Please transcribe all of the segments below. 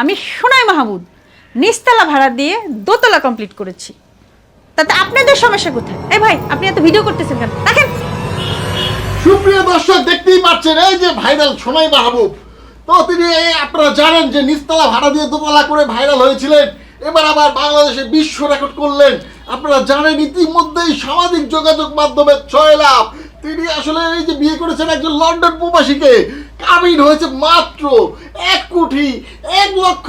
আমি সোনাই মাহমুদ নিচতলা ভাড়া দিয়ে দোতলা কমপ্লিট করেছি। তাতে আপনাদের সমস্যা কোথায়? এই ভাই, আপনি এত ভিডিও করতেছেন কেন? দেখেন। সুপ্রিয় দর্শক, দেখতেই পাচ্ছেন, এই যে ভাইরাল সোনাই মাহবুব তো তিনি আপনারা জানেন যে নিচতলা ভাড়া দিয়ে দোতলা করে ভাইরাল হয়েছিলেন। এবার আবার বাংলাদেশে বিশ্ব রেকর্ড করলেন। আপনারা জানেন, ইতিমধ্যেই সামাজিক যোগাযোগ মাধ্যমে ছয় লাভ তিনি আসলে এই যে বিয়ে করেছেন একজন লন্ডন প্রবাসীকে। কাবিন হয়েছে মাত্র এক কোটি এক লক্ষ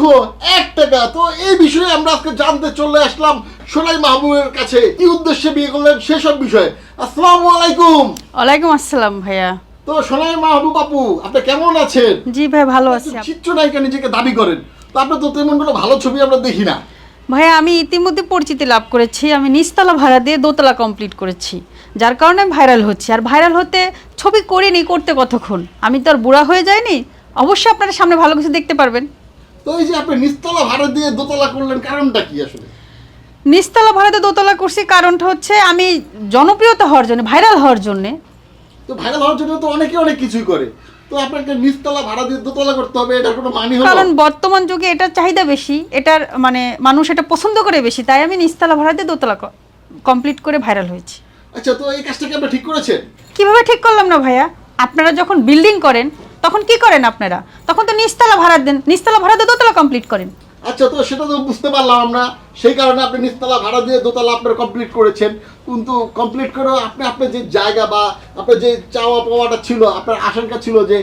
এক টাকা। তো এই বিষয়ে আমরা আজকে জানতে চলে আসলাম সোনাই মাহবুবের কাছে। কি উদ্দেশ্যে বিয়ে করলেন সেসব বিষয়ে। আসসালামু আলাইকুম। ওয়ালাইকুম আসসালাম ভাইয়া। তো সোনাই মাহবুব আপু আপনি কেমন আছেন? জি ভাই ভালো আছি চিত্রনায়িকা নিজেকে দাবি করেন। তো আপনার তো তেমন কোনো ভালো ছবি আমরা দেখি না। ভাইয়া আমি ইতিমধ্যে পরিচিতি লাভ করেছি। আমি নিচতলা ভাড়া দিয়ে দোতলা কমপ্লিট করেছি। যার কারণে ভাইরাল হচ্ছে। আর ভাইরাল হতে ছবি করিনি করতে কতক্ষণ? আমি তো আর বুড়া হয়ে যাইনি। অবশ্যই আপনারা সামনে ভালো কিছু দেখতে পারবেন। তো এই যে আপনি নিচতলা ভাড়া দিয়ে দোতলা করলেন কারণটা কি আসলে? নিচতলা ভাড়াতে দোতলা করছি কারণটা হচ্ছে আমি জনপ্রিয়তা হওয়ার জন্য ভাইরাল হওয়ার জন্যে। তো ভাইরাল হওয়ার জন্য তো অনেকে অনেক কিছুই করে। তো আপনাকে নিচতলা ভাড়া দিয়ে দোতলা করতে হবে এটার কোনো মানি হলো? কারণ বর্তমান যুগে এটার চাহিদা বেশি এটার মানে মানুষ এটা পছন্দ করে বেশি তাই আমি নিচতলা ভাড়া দিয়ে দোতলা কমপ্লিট করে ভাইরাল হয়েছি। আচ্ছা তো এই কাজটা কি আপনি ঠিক করেছেন? কীভাবে ঠিক করলাম না ভাইয়া? আপনারা যখন বিল্ডিং করেন তখন কি করেন আপনারা? তখন তো নিচতলা ভাড়া দেন নিচতলা ভাড়া দিয়ে দোতলা কমপ্লিট করেন। আচ্ছা তো সেটা তো বুঝতে পারলাম আমরা। সেই কারণে আপনি নিচতলা ভাড়া দিয়ে দোতলা আপনার কমপ্লিট করেছেন। কিন্তু কমপ্লিট করে আপনি আপনার যে জায়গা বা আপনার যে চাওয়া পাওয়াটা ছিল আপনার আশঙ্কা ছিল যে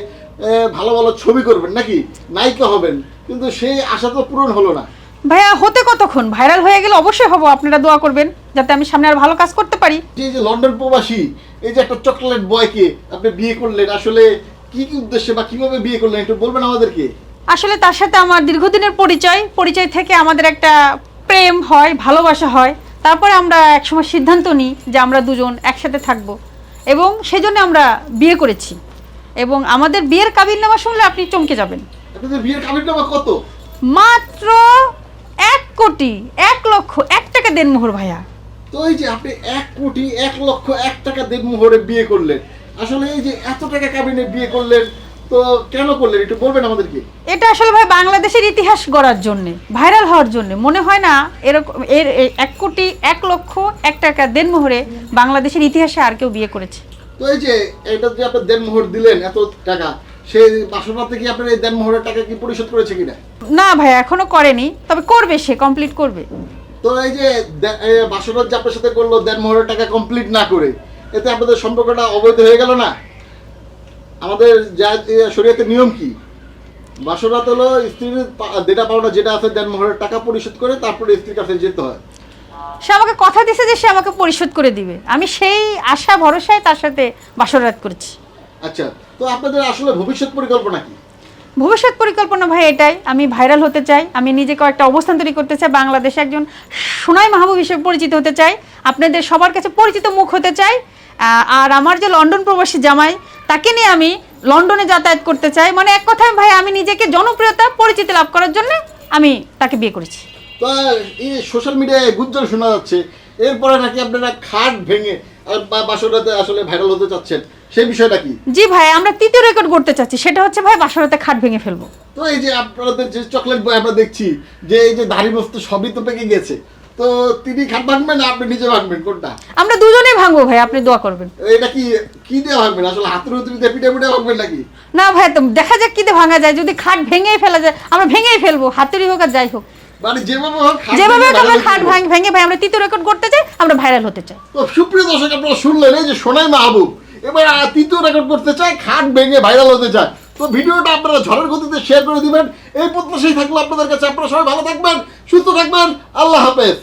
ভালো ভালো ছবি করবেন নাকি? নায়িকা হবেন। কিন্তু সেই আশা তো পূরণ হলো না। ভাইয়া হতে কতক্ষণ? ভাইরাল হয়ে গেলে অবশ্যই হব আপনারা দোয়া করবেন যাতে আমি সামনে আর ভালো কাজ করতে পারি। যে যে লন্ডন প্রবাসী এই যে একটা চকলেট বয়কে আপনি বিয়ে করলেন আসলে কি কি উদ্দেশ্যে বা কীভাবে বিয়ে করলেন একটু বলবেন আমাদেরকে? আসলে তার সাথে আমার দীর্ঘদিনের পরিচয় পরিচয় থেকে আমাদের একটা প্রেম হয় ভালোবাসা হয়। তারপরে আমরা একসময় সিদ্ধান্ত নিই যে আমরা দুজন একসাথে থাকব। এবং সেজন্য আমরা বিয়ে করেছি। এবং আমাদের বিয়ের কাবিল নামা শুনলে আপনি চমকে যাবেন। আপনাদের বিয়ের কত? মাত্র এক কোটি এক লক্ষ এক টাকা দেন মোহর ভাইয়া। তো এই যে আপনি এক কোটি এক লক্ষ এক টাকা দেড় মোহরে বিয়ে করলেন আসলে এই যে এত টাকা কাবিনে বিয়ে করলেন তো কেন করলেন? একটু বলবেন আমাদেরকে। এটা আসলে ভাই বাংলাদেশের ইতিহাস গড়ার জন্য ভাইরাল হওয়ার জন্য। মনে হয় না এরকম এর এক কোটি এক লক্ষ এক টাকা দেন মোহরে বাংলাদেশের ইতিহাসে আর কেউ বিয়ে করেছে। তো এই যে এটা যে আপনি দেড় মোহর দিলেন এত টাকা সেই বাসনাতে কি আপনার এই দেড় মোহরের টাকা কি পরিশোধ করেছে কিনা? না ভাই এখনও করেনি তবে করবে সে কমপ্লিট করবে। তো এই যে এ, যে আপনার সাথে করল দেড় মোহরের টাকা কমপ্লিট না করে এতে আপনাদের সম্পর্কটা অবৈধ হয়ে গেল না? আমাদের যা শরীয়তের নিয়ম কি? বাসরাত হলো স্ত্রীর যেটা পাওনা যেটা আছে দেড় মোহরের টাকা পরিশোধ করে তারপরে স্ত্রীর কাছে যেতে হয়। সে আমাকে কথা দিছে যে সে আমাকে পরিশোধ করে দিবে। আমি সেই আশা ভরসায় তার সাথে বাসরাত করেছি। আচ্ছা তো আপনাদের আসলে ভবিষ্যৎ পরিকল্পনা কি? ভবিষ্যৎ পরিকল্পনা ভাই এটাই। আমি ভাইরাল হতে চাই। আমি নিজেকে একটা অবস্থান তৈরি করতে চাই। বাংলাদেশে একজন সোনাই মাহবুব হিসেবে পরিচিত হতে চাই। আপনাদের সবার কাছে পরিচিত মুখ হতে চাই। আর আমার যে লন্ডন প্রবাসী জামাই, তাকে নিয়ে আমি লন্ডনে যাতায়াত করতে চাই। মানে এক কথায় ভাই, আমি নিজেকে জনপ্রিয়তা, পরিচিতি লাভ করার জন্য আমি তাকে বিয়ে করেছি। সোশ্যাল মিডিয়ায় গুঞ্জন শোনা যাচ্ছে। এরপরে নাকি আপনারা খাট ভেঙে বাসরাতে আসলে ভাইরাল হতে চাচ্ছেন সেই বিষয়টা কি? জি ভাই আমরা তৃতীয় রেকর্ড করতে চাচ্ছি সেটা হচ্ছে ভাই বাসরাতে খাট ভেঙে ফেলব। তো এই যে আপনাদের যে চকলেট বয় আমরা দেখছি যে এই যে দাড়ি বস্তু সবই তো পেকে গেছে তো তিনি খাট ভাঙবেন না আপনি নিজে ভাঙবেন কোনটা? আমরা দুজনেই ভাঙবো ভাই আপনি দোয়া করবেন। এটা কি কি দিয়ে ভাঙবেন? আসলে হাতের উত্তরি দিয়ে পিঠে পিঠে ভাঙবেন নাকি? না ভাই তো দেখা যাক কিতে ভাঙা যায় যদি খাট ভেঙেই ফেলা যায় আমরা ভেঙেই ফেলব হাতুড়ি হোক আর যাই হোক। যেভাবে হোক খাট যেভাবে ভেঙে হোক আমরা খাট ভাঙ ভেঙে ভাই আমরা তৃতীয় রেকর্ড করতে চাই আমরা ভাইরাল হতে চাই। তো সুপ্রিয় দর্শক আপনারা শুনলেন এই যে সোনাই মাহবুব। এবার তৃতীয় রেকর্ড করতে চায় খাট ভেঙে ভাইরাল হতে চায় তো ভিডিওটা আপনারা ঝড়ের গতিতে শেয়ার করে দিবেন। এই প্রত্যাশাই থাকল আপনাদের কাছে। আপনারা সবাই ভালো থাকবেন সুস্থ থাকবেন। আল্লাহ হাফেজ।